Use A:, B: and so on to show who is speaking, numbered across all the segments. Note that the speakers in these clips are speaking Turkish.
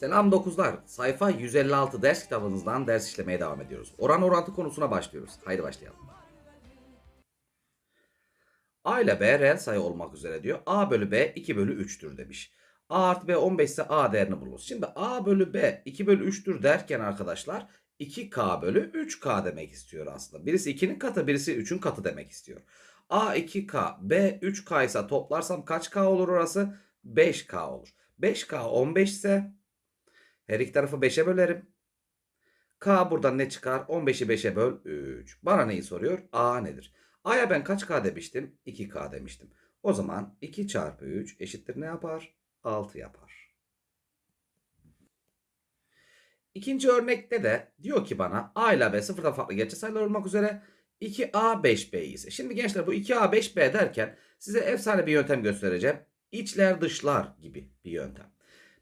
A: Selam 9'lar. Sayfa 156 ders kitabınızdan ders işlemeye devam ediyoruz. Oran orantı konusuna başlıyoruz. Haydi başlayalım. A ile B reel sayı olmak üzere diyor. A bölü B 2 bölü 3'tür demiş. A artı B 15 ise A değerini buluruz. Şimdi A bölü B 2 bölü 3'tür derken arkadaşlar 2K bölü 3K demek istiyor aslında. Birisi 2'nin katı birisi 3'ün katı demek istiyor. A 2K B 3K ise toplarsam kaç K olur orası? 5K olur. 5K 15 ise her iki tarafı 5'e bölerim. K buradan ne çıkar? 15'i 5'e böl 3. Bana neyi soruyor? A nedir? A'ya ben kaç K demiştim? 2K demiştim. O zaman 2 çarpı 3 eşittir ne yapar? 6 yapar. İkinci örnekte de diyor ki bana A ile B sıfırdan farklı gerçek sayılar olmak üzere 2A 5B ise. Şimdi gençler bu 2A 5B derken size efsane bir yöntem göstereceğim. İçler dışlar gibi bir yöntem.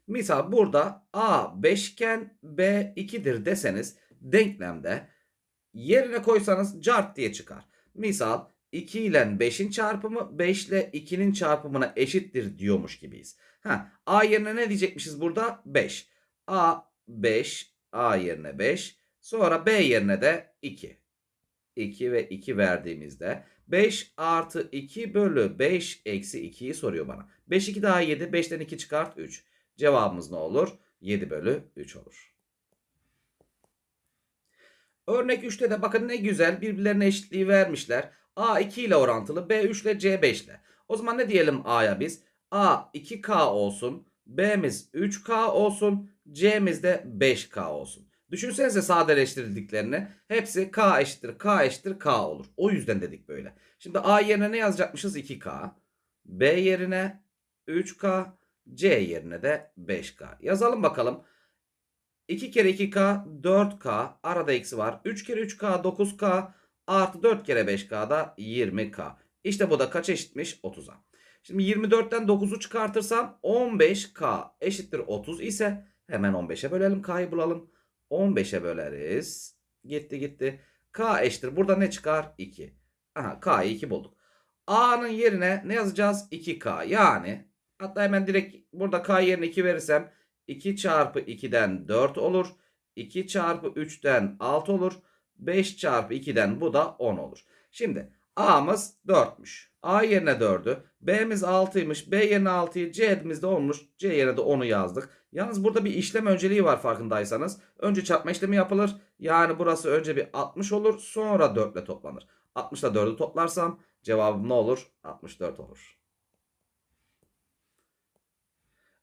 A: Misal burada A 5 iken B 2'dir deseniz denklemde yerine koysanız cart diye çıkar. Misal 2 ile 5'in çarpımı 5 ile 2'nin çarpımına eşittir diyormuş gibiyiz. Ha, A yerine ne diyecekmişiz burada? 5. A 5, A yerine 5. Sonra B yerine de 2. 2 ve 2 verdiğimizde 5 artı 2 bölü 5 eksi 2'yi soruyor bana. 5 2 daha 7. 5'ten 2 çıkart 3. Cevabımız ne olur? 7 bölü 3 olur. Örnek 3'te de bakın ne güzel birbirlerine eşitliği vermişler. A 2 ile orantılı, B 3 ile C 5 ile. O zaman ne diyelim A'ya biz? A 2K olsun, B'miz 3K olsun, C'miz de 5K olsun. Düşünsenize sadeleştirildiklerini. Hepsi K eşittir K eşittir K olur. O yüzden dedik böyle. Şimdi A yerine ne yazacakmışız? 2K. B yerine 3K. C yerine de 5K. Yazalım bakalım. 2 kere 2K 4K. Arada eksi var. 3 kere 3K 9K. Artı 4 kere 5K da 20K. İşte bu da kaç eşitmiş? 30'a. Şimdi 24'ten 9'u çıkartırsam 15K eşittir 30 ise hemen 15'e bölelim K'yı bulalım. 15'e böleriz. Gitti gitti. K eşittir. Burada ne çıkar? 2. Aha K'yı 2 bulduk. A'nın yerine ne yazacağız? 2K. Yani hatta hemen direkt burada K yerine 2 verirsem 2 çarpı 2'den 4 olur. 2 çarpı 3'ten 6 olur. 5 çarpı 2'den bu da 10 olur. Şimdi A'mız 4'müş. A yerine 4'ü. B'miz 6'ymış. B yerine 6'yı. C'miz de 10'muş. C yerine de 10'u yazdık. Yalnız burada bir işlem önceliği var farkındaysanız. Önce çarpma işlemi yapılır. Yani burası önce bir 60 olur. Sonra 4 ile toplanır. 60 ile 4'ü toplarsam cevabım ne olur? 64 olur.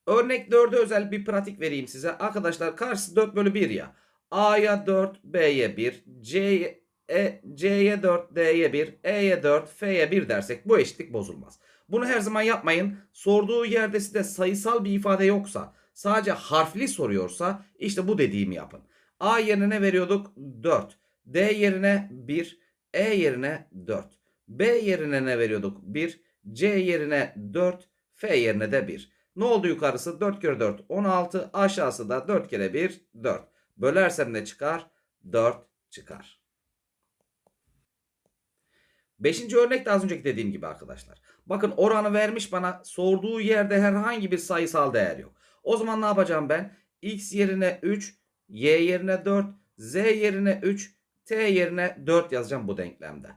A: Örnek 4'e özel bir pratik vereyim size. Arkadaşlar karşısı 4 bölü 1 ya. A'ya 4, B'ye 1, C'ye e, C'ye 4, D'ye 1, E'ye 4, F'ye 1 dersek bu eşitlik bozulmaz. Bunu her zaman yapmayın. Sorduğu yerde size sayısal bir ifade yoksa, sadece harfli soruyorsa işte bu dediğimi yapın. A yerine ne veriyorduk? 4. D yerine 1, E yerine 4. B yerine ne veriyorduk? 1, C yerine 4, F yerine de 1. Ne oldu yukarısı? 4 kere 4 16. Aşağısı da 4 kere 1 4. Bölersem ne çıkar? 4 çıkar. Beşinci örnek de az önceki dediğim gibi arkadaşlar. Bakın oranı vermiş bana sorduğu yerde herhangi bir sayısal değer yok. O zaman ne yapacağım ben? X yerine 3, Y yerine 4, Z yerine 3, T yerine 4 yazacağım bu denklemde.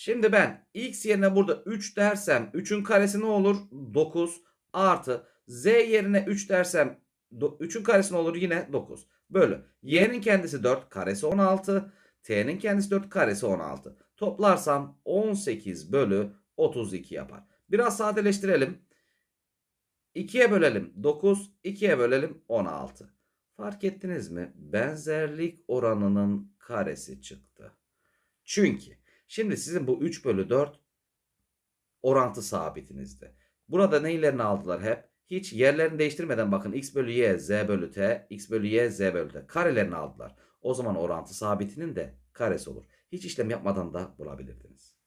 A: Şimdi ben x yerine burada 3 dersem 3'ün karesi ne olur? 9 artı z yerine 3 dersem 3'ün karesi ne olur? Yine 9 bölü. y'nin kendisi 4 karesi 16. t'nin kendisi 4 karesi 16. Toplarsam 18 bölü 32 yapar. Biraz sadeleştirelim. 2'ye bölelim 9, 2'ye bölelim 16. Fark ettiniz mi? Benzerlik oranının karesi çıktı. Çünkü Şimdi sizin bu 3 bölü 4 orantı sabitinizde. Burada neylerini aldılar hep? Hiç yerlerini değiştirmeden bakın x bölü y, z bölü t, x bölü y, z bölü t. Karelerini aldılar. O zaman orantı sabitinin de karesi olur. Hiç işlem yapmadan da bulabilirdiniz.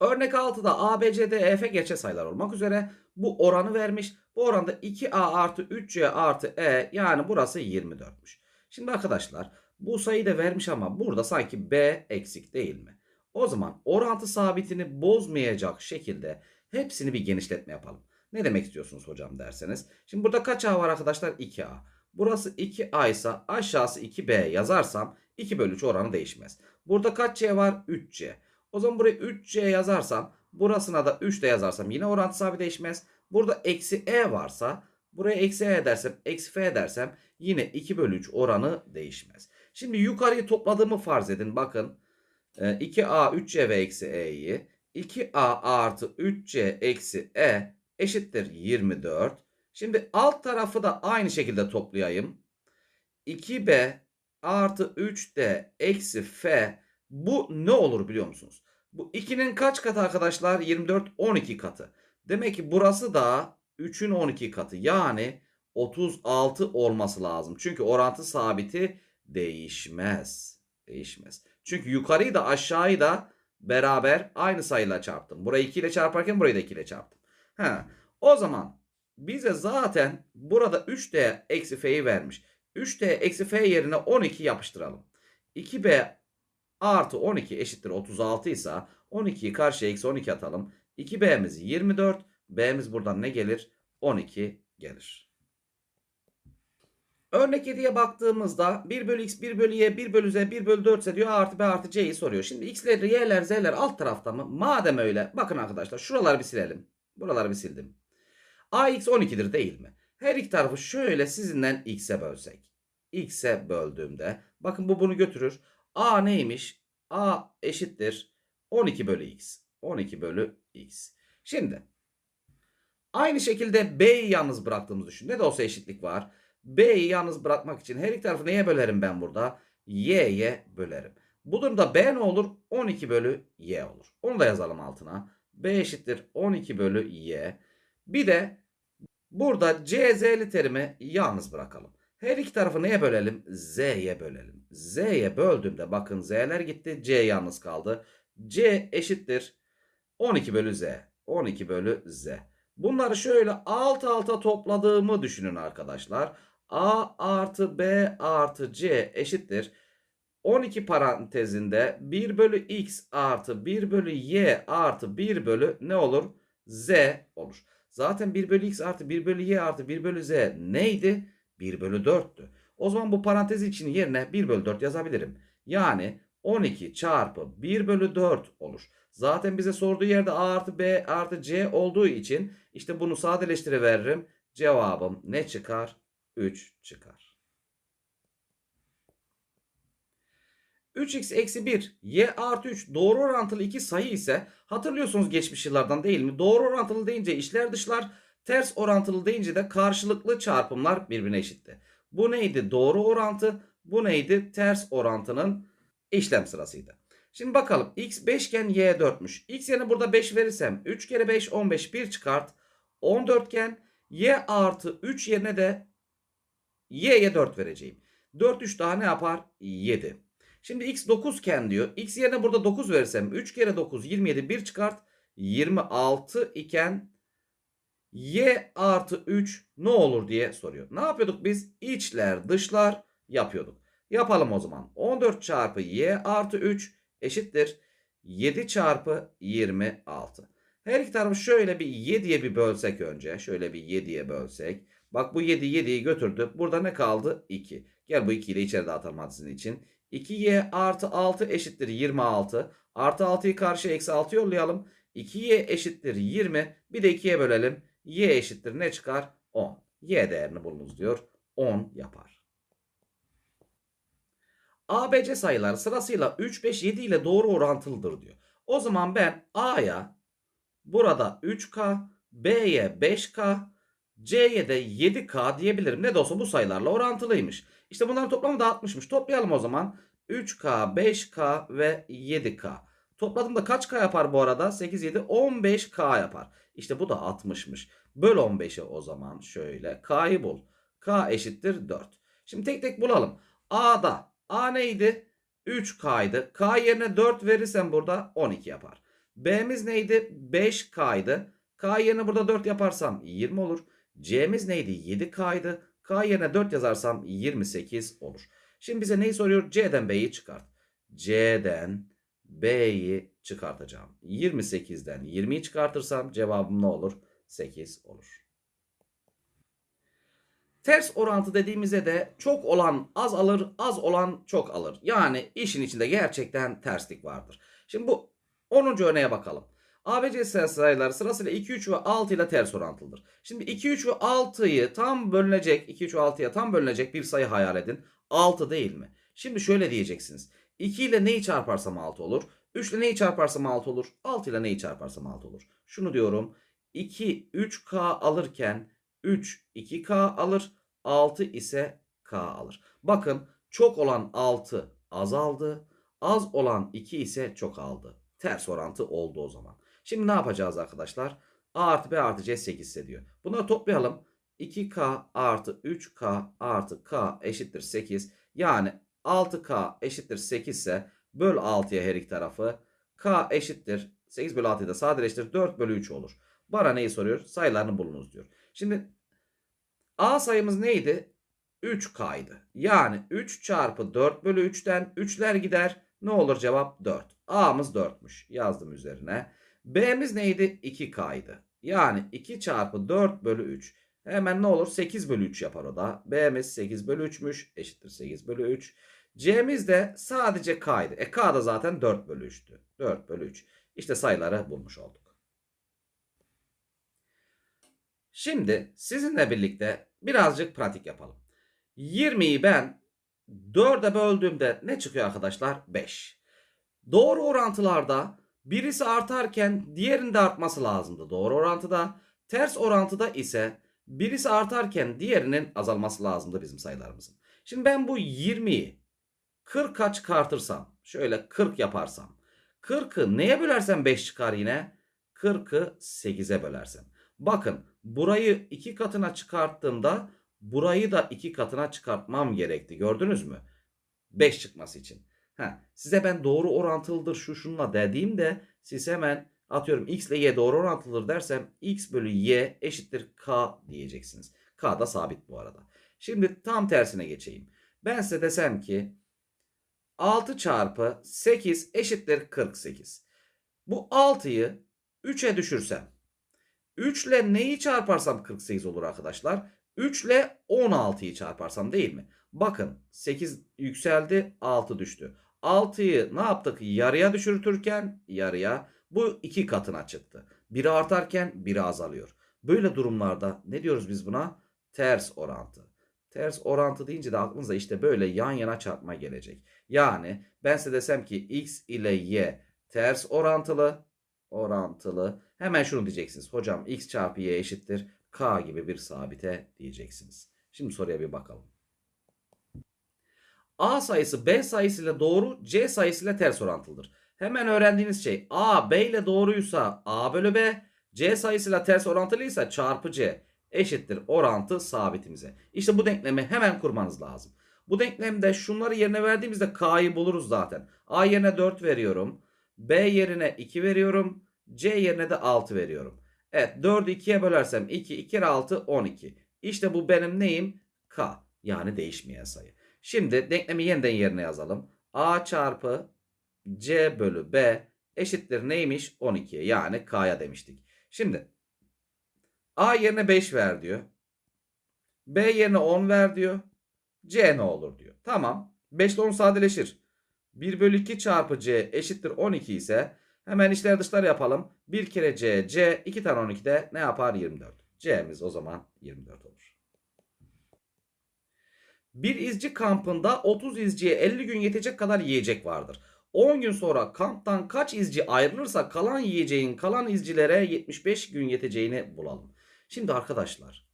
A: Örnek 6'da A, B, C, D, E, F gerçek sayılar olmak üzere bu oranı vermiş. Bu oranda 2A artı 3C artı E yani burası 24'müş. Şimdi arkadaşlar bu sayıyı da vermiş ama burada sanki B eksik değil mi? O zaman orantı sabitini bozmayacak şekilde hepsini bir genişletme yapalım. Ne demek istiyorsunuz hocam derseniz. Şimdi burada kaç A var arkadaşlar? 2A. Burası 2A ise aşağısı 2B yazarsam 2 bölü 3 oranı değişmez. Burada kaç C var? 3C. O zaman buraya 3C yazarsam burasına da 3 de yazarsam yine orantı sabit değişmez. Burada eksi E varsa buraya eksi E dersem eksi F dersem yine 2 bölü 3 oranı değişmez. Şimdi yukarıyı topladığımı farz edin. Bakın 2A 3C ve eksi E'yi 2A artı 3C eksi E eşittir 24. Şimdi alt tarafı da aynı şekilde toplayayım. 2B artı 3D eksi F bu ne olur biliyor musunuz? Bu 2'nin kaç katı arkadaşlar? 24 12 katı. Demek ki burası da 3'ün 12 katı. Yani 36 olması lazım. Çünkü orantı sabiti değişmez. Değişmez. Çünkü yukarıyı da aşağıyı da beraber aynı sayıyla çarptım. Burayı 2 ile çarparken burayı da 2 ile çarptım. Ha, o zaman bize zaten burada 3D eksi F'yi vermiş. 3D eksi F yerine 12 yapıştıralım. 2B artı 12 eşittir 36 ise 12'yi karşıya eksi 12 atalım. 2B'miz 24. B'miz buradan ne gelir? 12 gelir. Örnek 7'ye baktığımızda 1 bölü x 1 bölü y 1 bölü z 1 bölü 4 ise diyor a artı b artı c'yi soruyor. Şimdi x'ler y'ler z'ler alt tarafta mı? Madem öyle bakın arkadaşlar şuraları bir silelim. Buraları bir sildim. ax 12'dir değil mi? Her iki tarafı şöyle sizinden x'e bölsek. x'e böldüğümde bakın bu bunu götürür. a neymiş? a eşittir 12 bölü x. 12 bölü x. Şimdi aynı şekilde b'yi yalnız bıraktığımızı düşün. Ne de olsa eşitlik var. B'yi yalnız bırakmak için her iki tarafı neye bölerim ben burada? Y'ye bölerim. Bu durumda B ne olur? 12 bölü Y olur. Onu da yazalım altına. B eşittir 12 bölü Y. Bir de burada C, Z'li terimi yalnız bırakalım. Her iki tarafı neye bölelim? Z'ye bölelim. Z'ye böldüğümde bakın Z'ler gitti. C yalnız kaldı. C eşittir 12 bölü Z. 12 bölü Z. Bunları şöyle alt alta topladığımı düşünün arkadaşlar. A artı B artı C eşittir. 12 parantezinde 1 bölü x artı 1 bölü y artı 1 bölü ne olur? Z olur. Zaten 1 bölü x artı 1 bölü y artı 1 bölü z neydi? 1 bölü 4'tü. O zaman bu parantez için yerine 1 bölü 4 yazabilirim. Yani 12 çarpı 1 bölü 4 olur. Zaten bize sorduğu yerde a artı b artı c olduğu için işte bunu sadeleştiriveririm. Cevabım ne çıkar? 3 çıkar. 3x eksi 1 y artı 3 doğru orantılı iki sayı ise hatırlıyorsunuz geçmiş yıllardan değil mi? Doğru orantılı deyince işler dışlar ters orantılı deyince de karşılıklı çarpımlar birbirine eşitti. Bu neydi? Doğru orantı. Bu neydi? Ters orantının işlem sırasıydı. Şimdi bakalım x 5 iken y 4'müş. x yerine burada 5 verirsem 3 kere 5 15 1 çıkart. 14 iken y artı 3 yerine de y'ye 4 vereceğim. 4 3 daha ne yapar? 7. Şimdi x 9 iken diyor. x yerine burada 9 verirsem 3 kere 9 27 1 çıkart. 26 iken y artı 3 ne olur diye soruyor. Ne yapıyorduk biz? İçler dışlar yapıyorduk. Yapalım o zaman. 14 çarpı y artı 3 eşittir 7 çarpı 26. Her iki tarafı şöyle bir 7'ye bir bölsek önce. Şöyle bir 7'ye bölsek. Bak bu 7 7'yi götürdü. Burada ne kaldı? 2. Gel bu 2'yi de içeride atalım hadi sizin için. 2y artı 6 eşittir 26. Artı 6'yı karşıya eksi 6 yollayalım. 2y eşittir 20. Bir de 2'ye bölelim. y eşittir ne çıkar? 10. y değerini bulunuz diyor. 10 yapar. ABC sayıları sırasıyla 3, 5, 7 ile doğru orantılıdır diyor. O zaman ben A'ya burada 3K, B'ye 5K, C'ye de 7K diyebilirim. Ne de olsa bu sayılarla orantılıymış. İşte bunların toplamı da 60'mış. Toplayalım o zaman. 3K, 5K ve 7K. Topladığımda kaç K yapar bu arada? 8, 7, 15K yapar. İşte bu da 60'mış. Böl 15'e o zaman şöyle. K'yı bul. K eşittir 4. Şimdi tek tek bulalım. A'da A neydi? 3K'ydı. K yerine 4 verirsem burada 12 yapar. B'miz neydi? 5K'ydı. K yerine burada 4 yaparsam 20 olur. C'miz neydi? 7K'ydı. K yerine 4 yazarsam 28 olur. Şimdi bize neyi soruyor? C'den B'yi çıkart. C'den B'yi çıkartacağım. 28'den 20'yi çıkartırsam cevabım ne olur? 8 olur. Ters orantı dediğimizde de çok olan az alır, az olan çok alır. Yani işin içinde gerçekten terslik vardır. Şimdi bu 10. örneğe bakalım. ABC sayıları sırasıyla 2, 3 ve 6 ile ters orantılıdır. Şimdi 2, 3 ve 6'yı tam bölünecek, 2, 3 ve 6'ya tam bölünecek bir sayı hayal edin. 6 değil mi? Şimdi şöyle diyeceksiniz. 2 ile neyi çarparsam 6 olur? 3 ile neyi çarparsam 6 olur? 6 ile neyi çarparsam 6 olur? Şunu diyorum. 2 3K alırken 3 2K alır. 6 ise K alır. Bakın çok olan 6 azaldı. Az olan 2 ise çok aldı. Ters orantı oldu o zaman. Şimdi ne yapacağız arkadaşlar? A artı B artı C 8 ise diyor. Bunları toplayalım. 2K artı 3K artı K eşittir 8. Yani 6K eşittir 8 ise böl 6'ya her iki tarafı. K eşittir 8 bölü 6'yı da sadeleştir. 4 bölü 3 olur. Bana neyi soruyor? Sayılarını bulunuz diyor. Şimdi A sayımız neydi? 3K'ydı. Yani 3 çarpı 4 bölü 3'ten 3'ler gider. Ne olur cevap 4. A'mız 4'müş. Yazdım üzerine. B'miz neydi? 2K'ydı. Yani 2 çarpı 4 bölü 3. Hemen ne olur? 8 bölü 3 yapar o da. B'miz 8 bölü 3'müş. Eşittir 8 bölü 3. C'miz de sadece K'ydı. E K da zaten 4 bölü 3'tü. 4 bölü 3. İşte sayıları bulmuş olduk. Şimdi sizinle birlikte birazcık pratik yapalım. 20'yi ben 4'e böldüğümde ne çıkıyor arkadaşlar? 5. Doğru orantılarda birisi artarken diğerinin de artması lazımdı. Doğru orantıda. Ters orantıda ise birisi artarken diğerinin azalması lazımdı bizim sayılarımızın. Şimdi ben bu 20'yi 40 kaç çıkartırsam şöyle 40 yaparsam 40'ı neye bölersem 5 çıkar yine 40'ı 8'e bölersem. Bakın burayı 2 katına çıkarttığımda burayı da 2 katına çıkartmam gerekti. Gördünüz mü? 5 çıkması için. Ha, size ben doğru orantılıdır şu şunla dediğimde siz hemen atıyorum x ile y doğru orantılıdır dersem x bölü y eşittir k diyeceksiniz. K da sabit bu arada. Şimdi tam tersine geçeyim. Ben size desem ki 6 çarpı 8 eşittir 48. Bu 6'yı 3'e düşürsem 3 ile neyi çarparsam 48 olur arkadaşlar? 3 ile 16'yı çarparsam değil mi? Bakın 8 yükseldi 6 düştü. 6'yı ne yaptık? Yarıya düşürtürken yarıya bu iki katına çıktı. Biri artarken biri azalıyor. Böyle durumlarda ne diyoruz biz buna? Ters orantı. Ters orantı deyince de aklınıza işte böyle yan yana çarpma gelecek. Yani ben size desem ki x ile y ters orantılı orantılı. Hemen şunu diyeceksiniz. Hocam x çarpı y eşittir k gibi bir sabite diyeceksiniz. Şimdi soruya bir bakalım. A sayısı B sayısıyla doğru, C sayısıyla ters orantılıdır. Hemen öğrendiğiniz şey A B ile doğruysa A bölü B, C sayısıyla ters orantılıysa çarpı C eşittir orantı sabitimize. İşte bu denklemi hemen kurmanız lazım. Bu denklemde şunları yerine verdiğimizde K'yı buluruz zaten. A yerine 4 veriyorum. B yerine 2 veriyorum. C yerine de 6 veriyorum. Evet 4'ü 2'ye bölersem 2, 2 kere 6, 12. İşte bu benim neyim? K. Yani değişmeyen sayı. Şimdi denklemi yeniden yerine yazalım. A çarpı C bölü B eşittir neymiş? 12'ye yani K'ya demiştik. Şimdi A yerine 5 ver diyor. B yerine 10 ver diyor. C ne olur diyor. Tamam. 5 ile 10 sadeleşir. 1 bölü 2 çarpı C eşittir 12 ise hemen içler dışlar yapalım. 1 kere C, C 2 tane 12 de ne yapar? 24. C'miz o zaman 24 olur. Bir izci kampında 30 izciye 50 gün yetecek kadar yiyecek vardır. 10 gün sonra kamptan kaç izci ayrılırsa kalan yiyeceğin kalan izcilere 75 gün yeteceğini bulalım. Şimdi arkadaşlar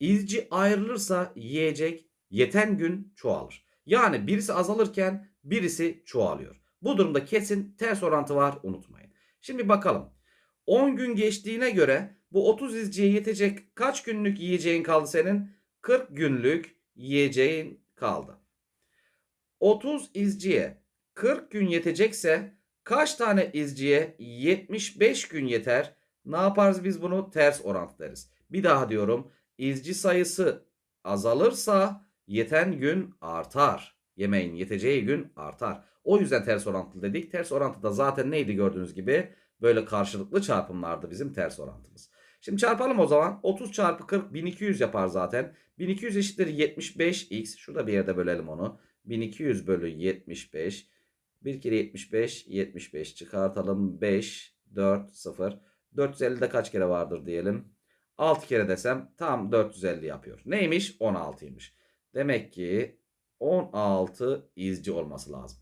A: izci ayrılırsa yiyecek yeten gün çoğalır. Yani birisi azalırken birisi çoğalıyor. Bu durumda kesin ters orantı var unutmayın. Şimdi bakalım. 10 gün geçtiğine göre bu 30 izciye yetecek kaç günlük yiyeceğin kaldı senin? 40 günlük yiyeceğin kaldı. 30 izciye 40 gün yetecekse kaç tane izciye 75 gün yeter? Ne yaparız biz bunu? Ters orantı deriz. Bir daha diyorum. İzci sayısı azalırsa yeten gün artar. Yemeğin yeteceği gün artar. O yüzden ters orantılı dedik. Ters orantıda zaten neydi gördüğünüz gibi? Böyle karşılıklı çarpımlardı bizim ters orantımız. Şimdi çarpalım o zaman. 30 çarpı 40 1200 yapar zaten. 1200 eşittir 75x. Şurada bir yerde bölelim onu. 1200 bölü 75. 1 kere 75 75 çıkartalım. 5 4 0. 450'de kaç kere vardır diyelim. 6 kere desem tam 450 yapıyor. Neymiş? 16'ymış. Demek ki 16 izci olması lazım.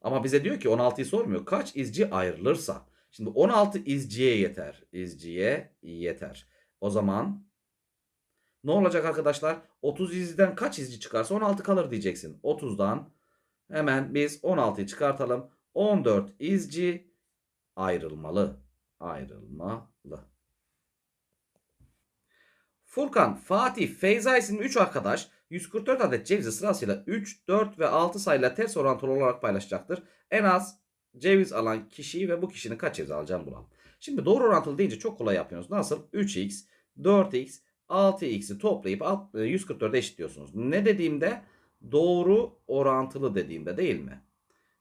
A: Ama bize diyor ki 16'yı sormuyor. Kaç izci ayrılırsa. Şimdi 16 izciye yeter. İzciye yeter. O zaman ne olacak arkadaşlar? 30 izciden kaç izci çıkarsa 16 kalır diyeceksin. 30'dan hemen biz 16'yı çıkartalım. 14 izci ayrılmalı. Ayrılmalı. Furkan, Fatih, Feyza isimli 3 arkadaş 144 adet cevizi sırasıyla 3, 4 ve 6 sayıyla ters orantılı olarak paylaşacaktır. En az ceviz alan kişiyi ve bu kişinin kaç ceviz alacağını bulalım. Şimdi doğru orantılı deyince çok kolay yapıyorsunuz. Nasıl? 3x, 4x, 6x'i toplayıp 144'e eşitliyorsunuz. Ne dediğimde? Doğru orantılı dediğimde değil mi?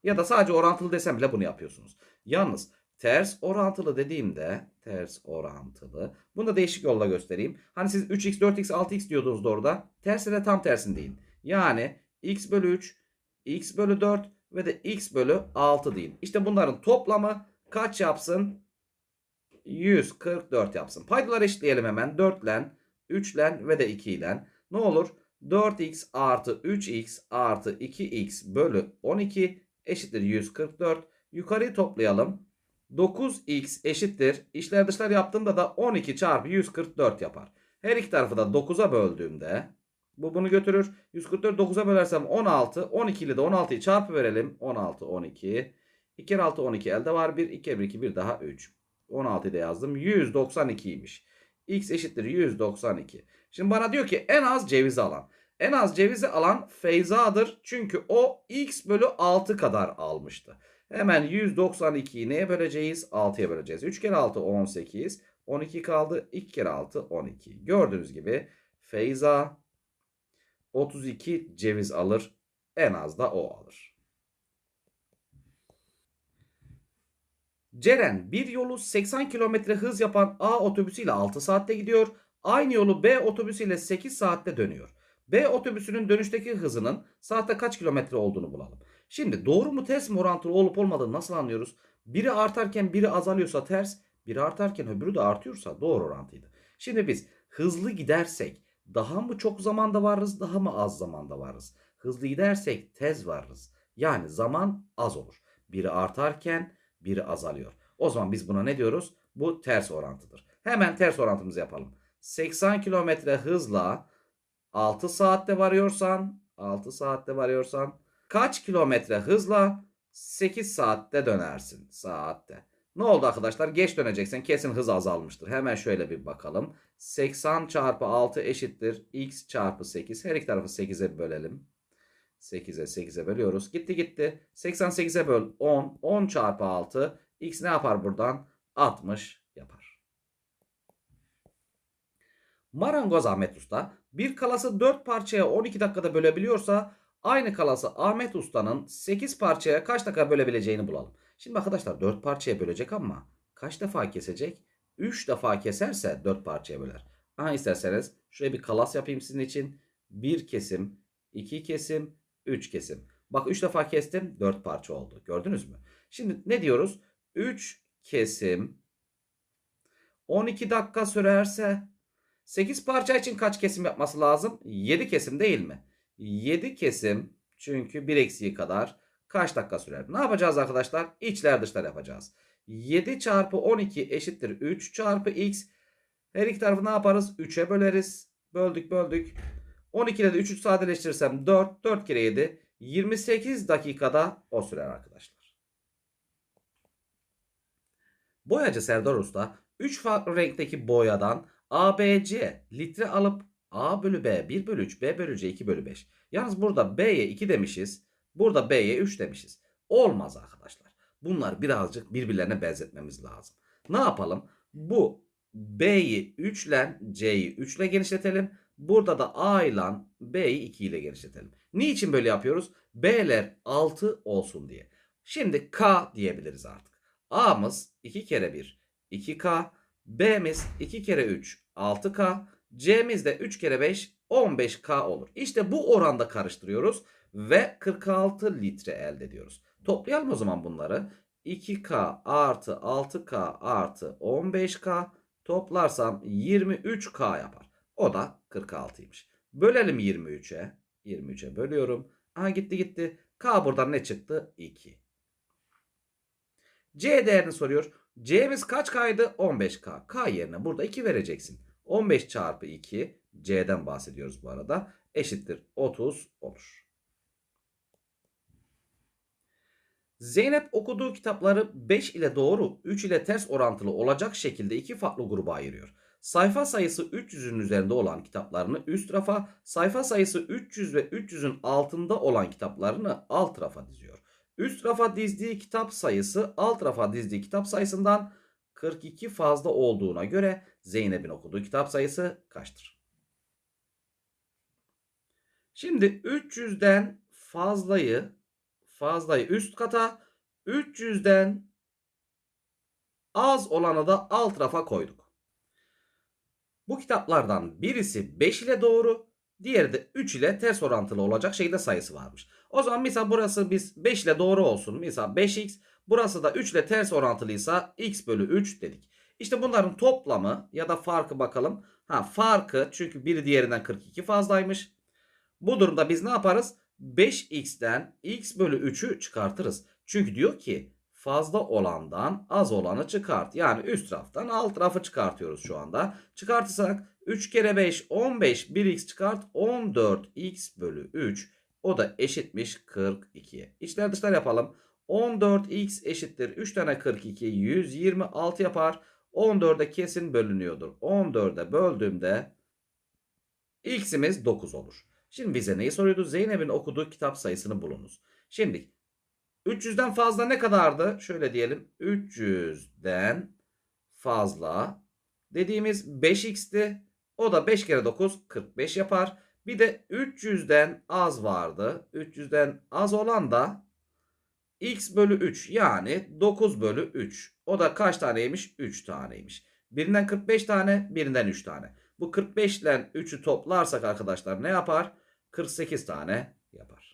A: Ya da sadece orantılı desem bile bunu yapıyorsunuz. Yalnız ters orantılı dediğimde ters orantılı. Bunu da değişik yolla göstereyim. Hani siz 3x, 4x, 6x diyordunuz da orada. Tersi de tam tersini deyin. Yani x bölü 3, x bölü 4 ve de x bölü 6 deyin. İşte bunların toplamı kaç yapsın? 144 yapsın. Paydaları eşitleyelim hemen. 4 ile, 3 ile ve de 2 ile. Ne olur? 4x artı 3x artı 2x bölü 12 eşittir 144. Yukarıyı toplayalım. 9x eşittir. İşler dışlar yaptığımda da 12 çarpı 144 yapar. Her iki tarafı da 9'a böldüğümde bu bunu götürür. 144 9'a bölersem 16. 12 ile de 16'yı çarpı verelim. 16 12. 2 kere 6 12 elde var. 1 2 kere 1 2 1 daha 3. 16'yı da yazdım. 192'ymiş. X eşittir 192. Şimdi bana diyor ki en az cevizi alan. En az cevizi alan Feyza'dır. Çünkü o x bölü 6 kadar almıştı. Hemen 192'yi neye böleceğiz? 6'ya böleceğiz. 3 kere 6 18. 12 kaldı. 2 kere 6 12. Gördüğünüz gibi Feyza 32 ceviz alır. En az da o alır. Ceren bir yolu 80 km hız yapan A otobüsüyle 6 saatte gidiyor. Aynı yolu B otobüsüyle 8 saatte dönüyor. B otobüsünün dönüşteki hızının saatte kaç kilometre olduğunu bulalım. Şimdi doğru mu ters mi orantılı olup olmadığını nasıl anlıyoruz? Biri artarken biri azalıyorsa ters, biri artarken öbürü de artıyorsa doğru orantıydı. Şimdi biz hızlı gidersek daha mı çok zamanda varız, daha mı az zamanda varız? Hızlı gidersek tez varız. Yani zaman az olur. Biri artarken biri azalıyor. O zaman biz buna ne diyoruz? Bu ters orantıdır. Hemen ters orantımızı yapalım. 80 kilometre hızla 6 saatte varıyorsan 6 saatte varıyorsan kaç kilometre hızla 8 saatte dönersin saatte. Ne oldu arkadaşlar? Geç döneceksen kesin hız azalmıştır. Hemen şöyle bir bakalım. 80 çarpı 6 eşittir. X çarpı 8. Her iki tarafı 8'e bölelim. 8'e 8'e bölüyoruz. Gitti gitti. 88'e böl 10. 10 çarpı 6. X ne yapar buradan? 60 yapar. Marangoz Ahmet Usta bir kalası 4 parçaya 12 dakikada bölebiliyorsa aynı kalası Ahmet Usta'nın 8 parçaya kaç dakika bölebileceğini bulalım. Şimdi arkadaşlar 4 parçaya bölecek ama kaç defa kesecek? 3 defa keserse 4 parçaya böler. Aha isterseniz şuraya bir kalas yapayım sizin için. 1 kesim, 2 kesim, 3 kesim. Bak 3 defa kestim 4 parça oldu. Gördünüz mü? Şimdi ne diyoruz? 3 kesim 12 dakika sürerse 8 parça için kaç kesim yapması lazım? 7 kesim değil mi? 7 kesim çünkü 1 eksiği kadar kaç dakika sürer? Ne yapacağız arkadaşlar? İçler dışlar yapacağız. 7 çarpı 12 eşittir 3 çarpı x. Her iki tarafı ne yaparız? 3'e böleriz. Böldük böldük. 12 ile de 3'ü sadeleştirirsem 4. 4 kere 7. 28 dakikada o sürer arkadaşlar. Boyacı Serdar Usta 3 farklı renkteki boyadan ABC litre alıp A bölü B 1 bölü 3 B bölü C 2 bölü 5. Yalnız burada B'ye 2 demişiz. Burada B'ye 3 demişiz. Olmaz arkadaşlar. Bunlar birazcık birbirlerine benzetmemiz lazım. Ne yapalım? Bu B'yi 3 ile C'yi 3 ile genişletelim. Burada da A ile B'yi 2 ile genişletelim. Niçin böyle yapıyoruz? B'ler 6 olsun diye. Şimdi K diyebiliriz artık. A'mız 2 kere 1 2K. B'miz 2 kere 3 6K. C'miz de 3 kere 5 15K olur. İşte bu oranda karıştırıyoruz ve 46 litre elde ediyoruz. Toplayalım o zaman bunları. 2K artı 6K artı 15K toplarsam 23K yapar. O da 46'ymış. Bölelim 23'e. 23'e bölüyorum. Aha gitti gitti. K buradan ne çıktı? 2. C değerini soruyor. C'miz kaç kaydı? 15K. K yerine burada 2 vereceksin. 15 çarpı 2 C'den bahsediyoruz bu arada. Eşittir 30 olur. Zeynep okuduğu kitapları 5 ile doğru 3 ile ters orantılı olacak şekilde iki farklı gruba ayırıyor. Sayfa sayısı 300'ün üzerinde olan kitaplarını üst rafa, sayfa sayısı 300 ve 300'ün altında olan kitaplarını alt rafa diziyor. Üst rafa dizdiği kitap sayısı alt rafa dizdiği kitap sayısından 42 fazla olduğuna göre Zeynep'in okuduğu kitap sayısı kaçtır? Şimdi 300'den fazlayı fazlayı üst kata 300'den az olanı da alt rafa koyduk. Bu kitaplardan birisi 5 ile doğru, diğeri de 3 ile ters orantılı olacak şekilde sayısı varmış. O zaman misal burası biz 5 ile doğru olsun. Misal 5x, burası da 3 ile ters orantılıysa x bölü 3 dedik. İşte bunların toplamı ya da farkı bakalım. Ha farkı çünkü biri diğerinden 42 fazlaymış. Bu durumda biz ne yaparız? 5x'ten x bölü 3'ü çıkartırız. Çünkü diyor ki fazla olandan az olanı çıkart. Yani üst raftan alt rafı çıkartıyoruz şu anda. Çıkartırsak 3 kere 5 15 1x çıkart 14x bölü 3. O da eşitmiş 42'ye. İçler dışlar yapalım. 14x eşittir 3 tane 42 126 yapar. 14'e kesin bölünüyordur. 14'e böldüğümde x'imiz 9 olur. Şimdi bize neyi soruyordu? Zeynep'in okuduğu kitap sayısını bulunuz. Şimdi 300'den fazla ne kadardı? Şöyle diyelim. 300'den fazla dediğimiz 5x'ti. O da 5 kere 9 45 yapar. Bir de 300'den az vardı. 300'den az olan da x bölü 3 yani 9 bölü 3. O da kaç taneymiş? 3 taneymiş. Birinden 45 tane, birinden 3 tane. Bu 45 ile 3'ü toplarsak arkadaşlar ne yapar? 48 tane yapar.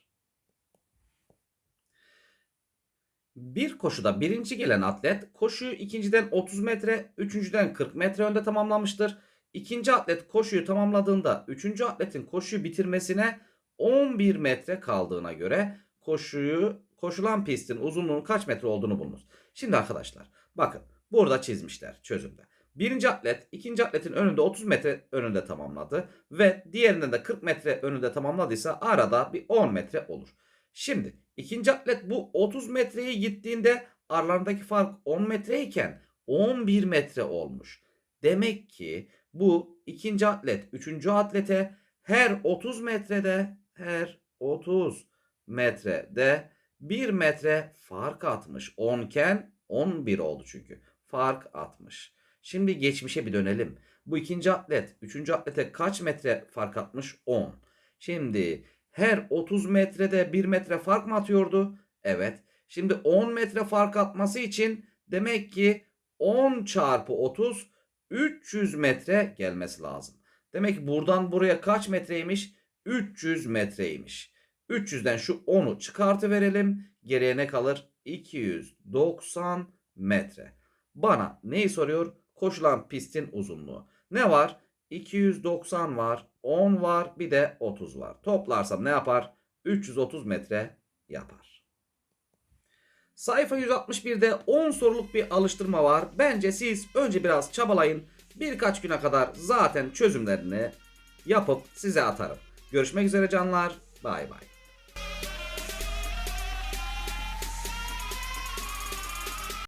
A: Bir koşuda birinci gelen atlet koşuyu ikinciden 30 metre, üçüncüden 40 metre önde tamamlamıştır. İkinci atlet koşuyu tamamladığında üçüncü atletin koşuyu bitirmesine 11 metre kaldığına göre koşuyu koşulan pistin uzunluğunun kaç metre olduğunu bulunuz. Şimdi arkadaşlar bakın burada çizmişler çözümde. Birinci atlet ikinci atletin önünde 30 metre önünde tamamladı ve diğerinden de 40 metre önünde tamamladıysa arada bir 10 metre olur. Şimdi ikinci atlet bu 30 metreyi gittiğinde aralarındaki fark 10 metreyken 11 metre olmuş. Demek ki bu ikinci atlet üçüncü atlete her 30 metrede her 30 metrede 1 metre fark atmış. 10 iken 11 oldu çünkü. Fark atmış. Şimdi geçmişe bir dönelim. Bu ikinci atlet, üçüncü atlete kaç metre fark atmış? 10. Şimdi her 30 metrede 1 metre fark mı atıyordu? Evet. Şimdi 10 metre fark atması için demek ki 10 çarpı 30 300 metre gelmesi lazım. Demek ki buradan buraya kaç metreymiş? 300 metreymiş. 300'den şu 10'u çıkartı verelim. Geriye ne kalır? 290 metre. Bana neyi soruyor? Koşulan pistin uzunluğu. Ne var? 290 var, 10 var, bir de 30 var. Toplarsam ne yapar? 330 metre yapar. Sayfa 161'de 10 soruluk bir alıştırma var. Bence siz önce biraz çabalayın. Birkaç güne kadar zaten çözümlerini yapıp size atarım. Görüşmek üzere canlar. Bay bay.